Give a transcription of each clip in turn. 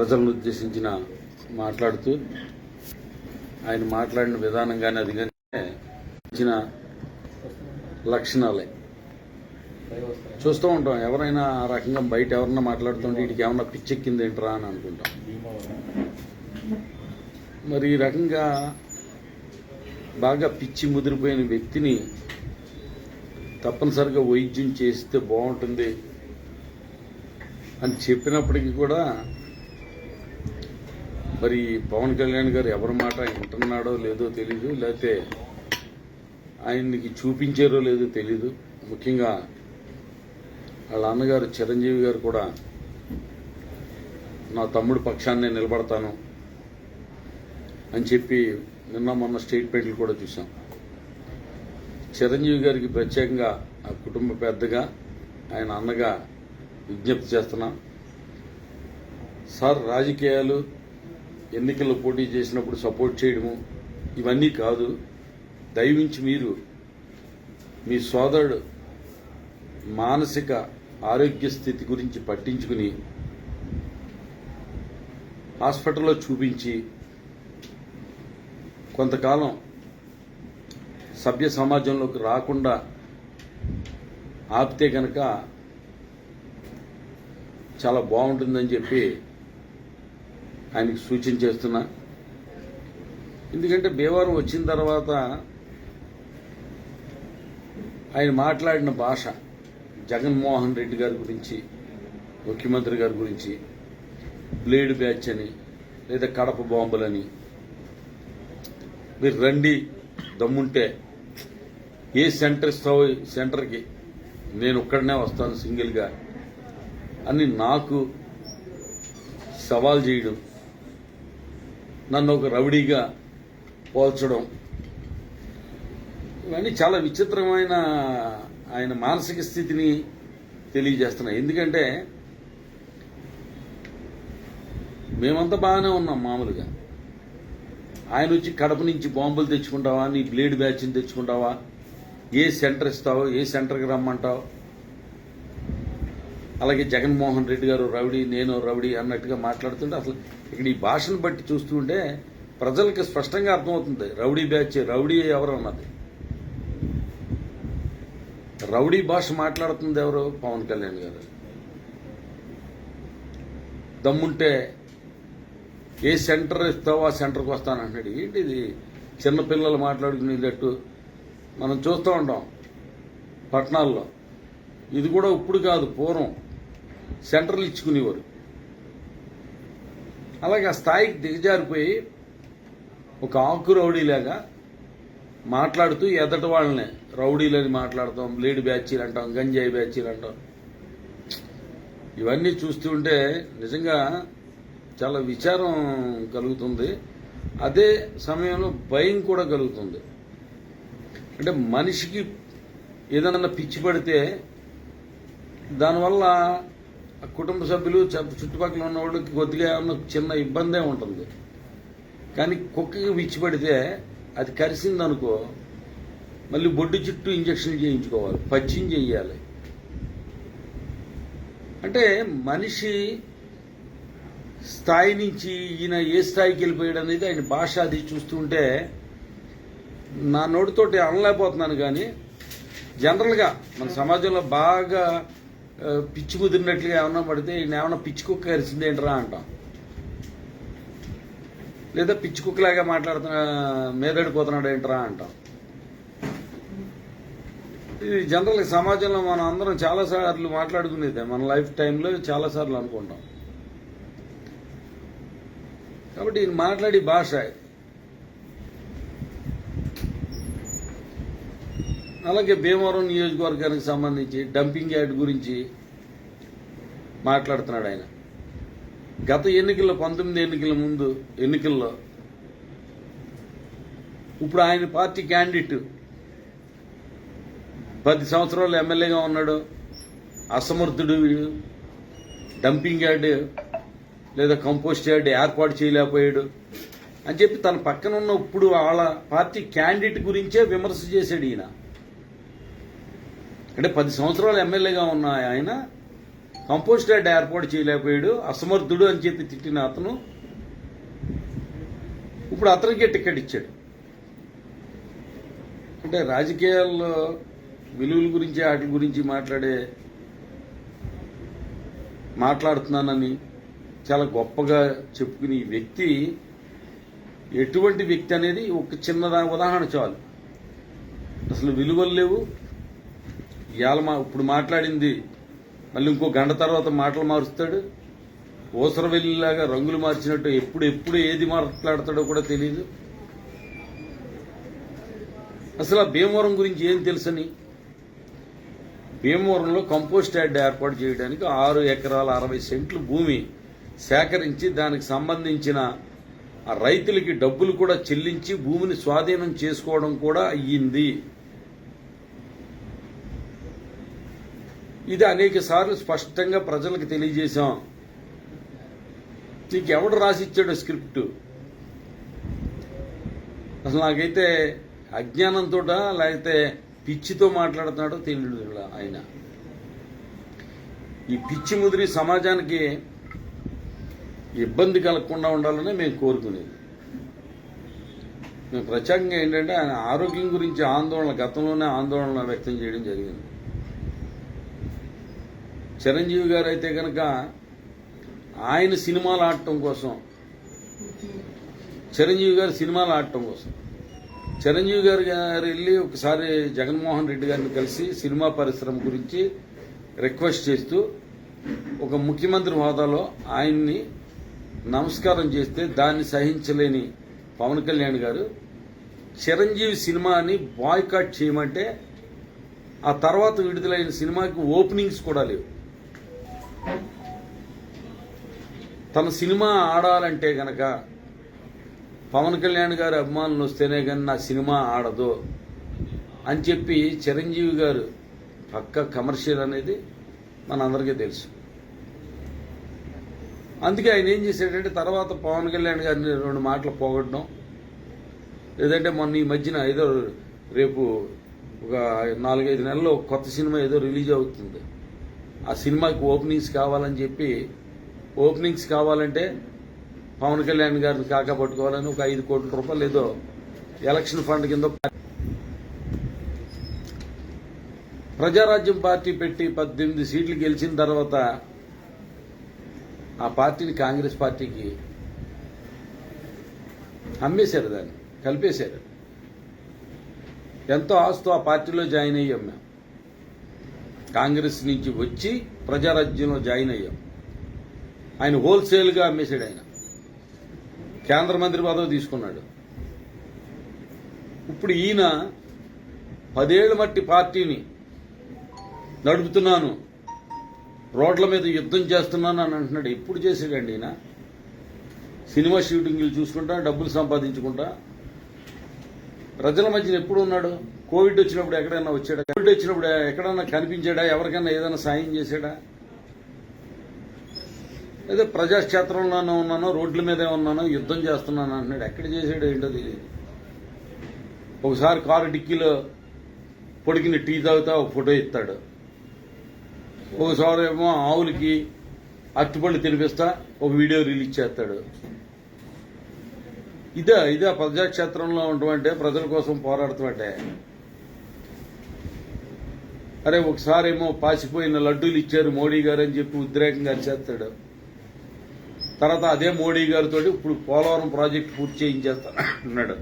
ప్రజలను ఉద్దేశించిన మాట్లాడుతూ ఆయన మాట్లాడిన విధానం కానీ అది కానీ ఇచ్చిన లక్షణాలే. చూస్తూ ఉంటాం ఎవరైనా ఆ రకంగా బయట ఎవరన్నా మాట్లాడుతుంటే వీటికి ఏమన్నా పిచ్చెక్కింది ఏంట్రా అని అనుకుంటాం. మరి ఈ రకంగా బాగా పిచ్చి ముదిరిపోయిన వ్యక్తిని తప్పనిసరిగా వైద్యం చేస్తే బాగుంటుంది అని చెప్పినప్పటికీ కూడా మరి పవన్ కళ్యాణ్ గారు ఎవరి మాట వింటున్నాడో లేదో తెలీదు లేకపోతే ఆయనకి చూపించారో లేదో తెలీదు. ముఖ్యంగా వాళ్ళ అన్నగారు చిరంజీవి గారు కూడా నా తమ్ముడు పక్షాన్నే నిలబడతాను అని చెప్పి నిన్న మొన్న స్టేట్మెంట్లు కూడా చూసాం చిరంజీవి గారికి ప్రత్యేకంగా ఆ కుటుంబ పెద్దగా ఆయన అన్నగా విజ్ఞప్తి చేస్తున్నాం. సార్ రాజకీయాలు ఎన్నికల్లో పోటీ చేసినప్పుడు సపోర్ట్ చేయడము ఇవన్నీ కాదు. దయవించి మీరు మీ సోదరుడు మానసిక ఆరోగ్య స్థితి గురించి పట్టించుకుని హాస్పిటల్లో చూపించి కొంతకాలం సభ్య సమాజంలోకి రాకుండా ఆపితే కనుక చాలా బాగుంటుందని చెప్పి ఆయనకి సూచన చేస్తున్నా ఎందుకంటే భీమవరం వచ్చిన తర్వాత ఆయన మాట్లాడిన భాష జగన్మోహన్ రెడ్డి గారి గురించి ముఖ్యమంత్రి గారి గురించి బ్లేడ్ బ్యాచ్ అని లేదా కడప బాంబులని మీరు రండి దమ్ముంటే ఏ సెంటర్ ఇస్తావో సెంటర్కి నేను ఒక్కడనే వస్తాను సింగిల్గా అని నాకు సవాల్ చేయడం నన్ను ఒక రౌడీగా పోల్చడం. ఇవన్నీ చాలా విచిత్రమైన ఆయన మానసిక స్థితిని తెలియజేస్తున్నాయి. ఎందుకంటే మేమంతా బాగానే ఉన్నాం మామూలుగా. ఆయన వచ్చి కడప నుంచి బాంబులు తెచ్చుకుంటావా? నీ బ్లేడ్ బ్యాచ్ని తెచ్చుకుంటావా? ఏ సెంటర్ ఇస్తావో? ఏ సెంటర్కి రమ్మంటావు? అలాగే జగన్మోహన్ రెడ్డి గారు రౌడీ నేను రౌడీ అన్నట్టుగా మాట్లాడుతుంటే అసలు ఇక్కడ ఈ భాషను బట్టి చూస్తుంటే ప్రజలకు స్పష్టంగా అర్థమవుతుంది. రౌడీ బ్యాచ్ రౌడీ ఎవరు అన్నది. రౌడీ భాష మాట్లాడుతుంది ఎవరు? పవన్ కళ్యాణ్ గారు. దమ్ముంటే ఏ సెంటర్ ఇస్తావో ఆ సెంటర్కి వస్తానంటున్నాడు. ఏంటి ఇది? చిన్నపిల్లలు మాట్లాడుకునేటట్టు మనం చూస్తూ ఉంటాం పట్టణాల్లో. ఇది కూడా ఇప్పుడు కాదు పూర్వం. సెంటర్లు ఇచ్చుకునేవారు. అలాగే ఆ స్థాయికి దిగజారిపోయి ఒక ఆకు రౌడీలాగా మాట్లాడుతూ ఎదటి వాళ్ళని రౌడీలని మాట్లాడతాం లేడీ బ్యాచీలు అంటాం గంజాయి బ్యాచీలు అంటాం. ఇవన్నీ చూస్తుంటే నిజంగా చాలా విచారం కలుగుతుంది. అదే సమయంలో భయం కూడా కలుగుతుంది. అంటే మనిషికి ఏదైనా పిచ్చి పడితే దానివల్ల కుటుంబ సభ్యులు చుట్టుపక్కల ఉన్న వాళ్ళకి కొద్దిగా ఏమన్నా చిన్న ఇబ్బందే ఉంటుంది. కానీ కుక్కకి విచ్చిపెడితే అది కరిసిందనుకో మళ్ళీ బొడ్డు చుట్టూ ఇంజక్షన్ చేయించుకోవాలి. పచ్చిం చేయాలి. అంటే మనిషి స్థాయి నుంచి ఈయన ఏ స్థాయికి వెళ్ళిపోయాడు అనేది ఆయన భాష అది చూస్తుంటే నా నోటితోటి అనలేకపోతున్నాను కానీ జనరల్గా మన సమాజంలో బాగా పిచ్చి కుదిరినట్లుగా ఏమన్నా పడితే ఈయన ఏమన్నా పిచ్చి కుక్క కరిచింది ఏంట్రా అంటాం. లేదా పిచ్చి కుక్కలాగా మాట్లాడుతున్న మీదడిపోతున్నాడు ఏంట్రా అంటాం. ఇది జనరల్ సమాజంలో మనం అందరం చాలాసార్లు మాట్లాడుకునేదే మన లైఫ్ టైంలో చాలా సార్లు అనుకుంటాం. కాబట్టి ఈయన మాట్లాడే భాష అలాగే భీమవరం నియోజకవర్గానికి సంబంధించి డంపింగ్ యార్డ్ గురించి మాట్లాడుతున్నాడు ఆయన. గత ఎన్నికల్లో పంతొమ్మిది ఎన్నికల ముందు ఎన్నికల్లో ఇప్పుడు ఆయన పార్టీ క్యాండిడేట్. పది సంవత్సరాలు ఎమ్మెల్యేగా ఉన్నాడు. అసమర్థుడు డంపింగ్ యార్డ్ లేదా కంపోస్ట్ యార్డ్ ఏర్పాటు చేయలేకపోయాడు అని చెప్పి తన పక్కన ఉన్న ఇప్పుడు వాళ్ళ పార్టీ క్యాండిడేట్ గురించే విమర్శ చేశాడు ఈయన. అంటే పది సంవత్సరాలు ఎమ్మెల్యేగా ఉన్న ఆయన కంపోస్ట్ యార్డ్ ఏర్పాటు చేయలేకపోయాడు అసమర్థుడు అని చెప్పి తిట్టిన అతను ఇప్పుడు అతనికే టికెట్ ఇచ్చాడు. అంటే రాజకీయాల్లో విలువల గురించి వాటి గురించి మాట్లాడే మాట్లాడుతున్నానని చాలా గొప్పగా చెప్పుకునే ఈ వ్యక్తి ఎటువంటి వ్యక్తి అనేది ఒక చిన్న ఉదాహరణ చాలు. అసలు విలువలు లేవు ఇవాళ మా ఇప్పుడు మాట్లాడింది మళ్ళీ ఇంకో గంట తర్వాత మాటలు మారుస్తాడు. ఓసర వెళ్ళిలాగా రంగులు మార్చినట్టు ఎప్పుడు ఎప్పుడు ఏది మాట్లాడతాడో కూడా తెలియదు అసలు ఆ భీమవరం గురించి ఏం తెలుసని? భీమవరంలో కంపోస్ట్ యార్డ్ ఏర్పాటు చేయడానికి ఆరు ఎకరాల అరవై సెంట్లు భూమి సేకరించి దానికి సంబంధించిన రైతులకి డబ్బులు కూడా చెల్లించి భూమిని స్వాధీనం చేసుకోవడం కూడా అయ్యింది. ఇది అనేక సార్లు స్పష్టంగా ప్రజలకు తెలియజేశాం. నీకు ఎవడు రాసిచ్చాడు స్క్రిప్ట్? అసలు నాకైతే అజ్ఞానంతో లేకపోతే పిచ్చితో మాట్లాడుతున్నాడో తెలియదు ఆయన. ఈ పిచ్చి ముదిరి సమాజానికి ఇబ్బంది కలగకుండా ఉండాలని మేము కోరుకునేది. మేము ప్రత్యేకంగా ఏంటంటే ఆయన ఆరోగ్యం గురించి ఆందోళన గతంలోనే ఆందోళన వ్యక్తం చేయడం జరిగింది. చిరంజీవి గారు అయితే కనుక ఆయన సినిమాలు ఆడటం కోసం చిరంజీవి గారు సినిమాలు ఆడటం కోసం. చిరంజీవి గారు గారు వెళ్ళి ఒకసారి జగన్మోహన్ రెడ్డి గారిని కలిసి సినిమా పరిశ్రమ గురించి రిక్వెస్ట్ చేస్తూ ఒక ముఖ్యమంత్రి హోదాలో ఆయన్ని నమస్కారం చేస్తే దాన్ని సహించలేని పవన్ కళ్యాణ్ గారు చిరంజీవి సినిమాని బాయ్కాట్ చేయమంటే ఆ తర్వాత విడుదలైన సినిమాకి ఓపెనింగ్స్ కూడా లేవు. తన సినిమా ఆడాలంటే గనక పవన్ కళ్యాణ్ గారి అభిమానులు వస్తేనే కానీ నా సినిమా ఆడదు అని చెప్పి చిరంజీవి గారు పక్క కమర్షియల్ అనేది మనందరికీ తెలుసు. అందుకే ఆయన ఏం చేశాడంటే తర్వాత పవన్ కళ్యాణ్ గారిని రెండు మాటలు పోగొట్టడం లేదంటే మొన్న ఈ మధ్యన ఏదో రేపు ఒక నాలుగైదు నెలల్లో కొత్త సినిమా ఏదో రిలీజ్ అవుతుంది. ఆ సినిమాకి ఓపెనింగ్స్ కావాలని చెప్పి ఓపెనింగ్స్ కావాలంటే పవన్ కళ్యాణ్ గారిని కాకా పట్టుకోవాలని ఒక ఐదు కోట్ల రూపాయలు ఏదో ఎలక్షన్ ఫండ్ కింద ప్రజారాజ్యం పార్టీ పెట్టి పద్దెనిమిది సీట్లు గెలిచిన తర్వాత ఆ పార్టీని కాంగ్రెస్ పార్టీకి అమ్మేశారు దాన్ని కలిపేశారు. ఎంతో ఆస్తో ఆ పార్టీలో జాయిన్ అయ్యాం మేము. కాంగ్రెస్ నుంచి వచ్చి ప్రజారాజ్యంలో జాయిన్ అయ్యాం. ఆయన హోల్సేల్గా అమ్మేశాడు ఆయన. కేంద్ర మంత్రి పదవి తీసుకున్నాడు. ఇప్పుడు ఈయన పదేళ్ళ మట్టి పార్టీని నడుపుతున్నాను రోడ్ల మీద యుద్ధం చేస్తున్నాను అని అంటున్నాడు. ఎప్పుడు చేసాడండి ఈయన? సినిమా షూటింగ్లు చూసుకుంటా డబ్బులు సంపాదించుకుంటా. ప్రజల మధ్యన ఎప్పుడు ఉన్నాడు? కోవిడ్ వచ్చినప్పుడు ఎక్కడైనా వచ్చాడా? కోవిడ్ వచ్చినప్పుడు ఎక్కడైనా కనిపించాడా? ఎవరికైనా ఏదైనా సాయం చేశాడా? అదే ప్రజాక్షేత్రంలోనే ఉన్నాను రోడ్ల మీదే ఉన్నాను యుద్ధం చేస్తున్నాను అంటున్నాడు. ఎక్కడ చేసాడు ఏంటో తెలియదు. ఒకసారి కారు డిక్కీలో పొడికిన టీ తాగుతా ఒక ఫోటో ఇస్తాడు. ఒకసారి ఏమో ఆవులకి అట్టుపళ్ళు తినిపిస్తా ఒక వీడియో రిలీజ్ చేస్తాడు. ఇదే ఇదే ప్రజాక్షేత్రంలో ఉండమంటే ప్రజల కోసం పోరాడుతుంటే అరే ఒకసారి ఏమో పాసిపోయిన లడ్డూలు ఇచ్చారు మోడీ గారు అని చెప్పి ఉద్రేకంగా చేస్తాడు తర్వాత అదే మోడీ గారితో ఇప్పుడు పోలవరం ప్రాజెక్ట్ పూర్తి చేయించేస్తాను అన్నాడు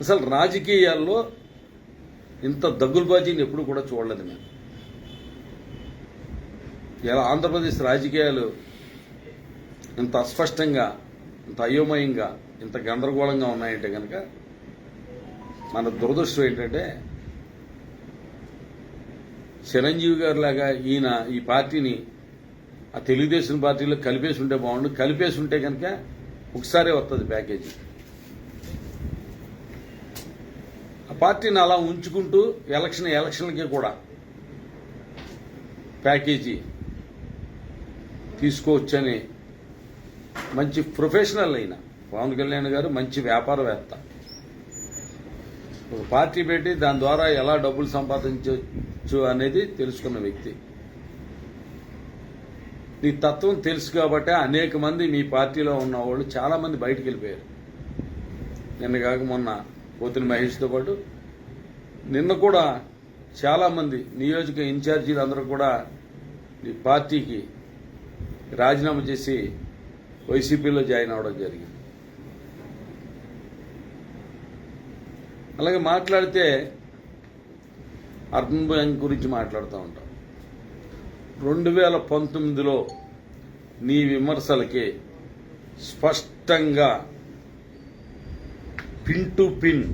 అసలు రాజకీయాల్లో ఇంత దగ్గులబాజీని ఎప్పుడు కూడా చూడలేదు నేను. ఇలా ఆంధ్రప్రదేశ్ రాజకీయాలు ఇంత అస్పష్టంగా ఇంత అయోమయంగా ఇంత గందరగోళంగా ఉన్నాయంటే కనుక మన దురదృష్టం ఏంటంటే చిరంజీవి గారు లాగా ఈయన ఈ పార్టీని ఆ తెలుగుదేశం పార్టీలో కలిపేసి ఉంటే బాగుండు. కలిపేసి ఉంటే కనుక ఒకసారే వస్తుంది ప్యాకేజీ. ఆ పార్టీని అలా ఉంచుకుంటూ ఎలక్షన్ ఎలక్షన్లకి కూడా ప్యాకేజీ తీసుకోవచ్చని మంచి ప్రొఫెషనల్ అయిన పవన్ కళ్యాణ్ గారు మంచి వ్యాపారవేత్త. ఒక పార్టీ పెట్టి దాని ద్వారా ఎలా డబ్బులు సంపాదించవచ్చు అనేది తెలుసుకున్న వ్యక్తి. నీ తత్వం తెలుసు కాబట్టి అనేక మంది మీ పార్టీలో ఉన్న వాళ్ళు చాలామంది బయటికి వెళ్ళిపోయారు. నిన్న కాక మొన్న పోతిన మహేష్తో పాటు. నిన్న కూడా చాలామంది నియోజక ఇన్ఛార్జీలు అందరూ కూడా ఈ పార్టీకి రాజీనామా చేసి వైసీపీలో జాయిన్ అవడం జరిగింది. అలాగే మాట్లాడితే అర్బన్ బ్యాంక్ గురించి మాట్లాడుతూ ఉంటాం. రెండు వేల పంతొమ్మిదిలో నీ విమర్శలకి స్పష్టంగా పిన్ టు పిన్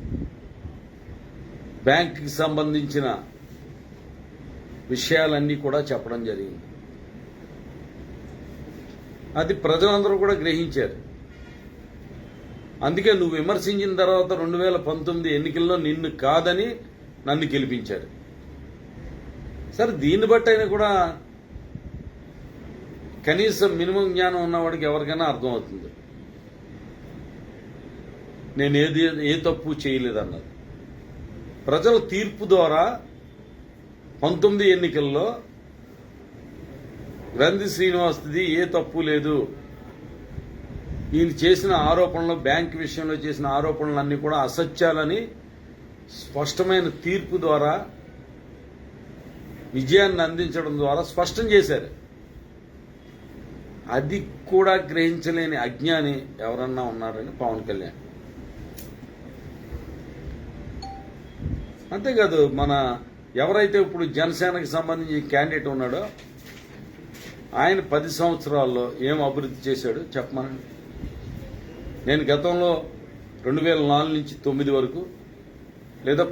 బ్యాంక్కి సంబంధించిన విషయాలన్నీ కూడా చెప్పడం జరిగింది. అది ప్రజలందరూ కూడా గ్రహించారు. అందుకే నువ్వు విమర్శించిన తర్వాత రెండు వేల పంతొమ్మిది ఎన్నికల్లో నిన్ను కాదని నన్ను గెలిపించారు. సరే దీన్ని బట్టి అయినా కూడా కనీసం మినిమం జ్ఞానం ఉన్నవాడికి ఎవరికైనా అర్థమవుతుంది నేను ఏది ఏ తప్పు చేయలేదన్నది. ప్రజల తీర్పు ద్వారా పంతొమ్మిది ఎన్నికల్లో గ్రంథి శ్రీనివాస్ది ఏ తప్పు లేదు. ఈయన చేసిన ఆరోపణలు బ్యాంక్ విషయంలో చేసిన ఆరోపణలన్నీ కూడా అసత్యాలని స్పష్టమైన తీర్పు ద్వారా విజయాన్ని అందించడం ద్వారా స్పష్టం చేశారు. అది కూడా గ్రహించలేని అజ్ఞాని ఎవరన్నా ఉన్నారని పవన్ కళ్యాణ్. అంతేకాదు మన ఎవరైతే ఇప్పుడు జనసేనకి సంబంధించి క్యాండిడేట్ ఉన్నాడో ఆయన పది సంవత్సరాల్లో ఏం అభివృద్ధి చేశాడు చెప్పమనండి. నేను గతంలో రెండు వేల నాలుగు నుంచి తొమ్మిది వరకు లేదా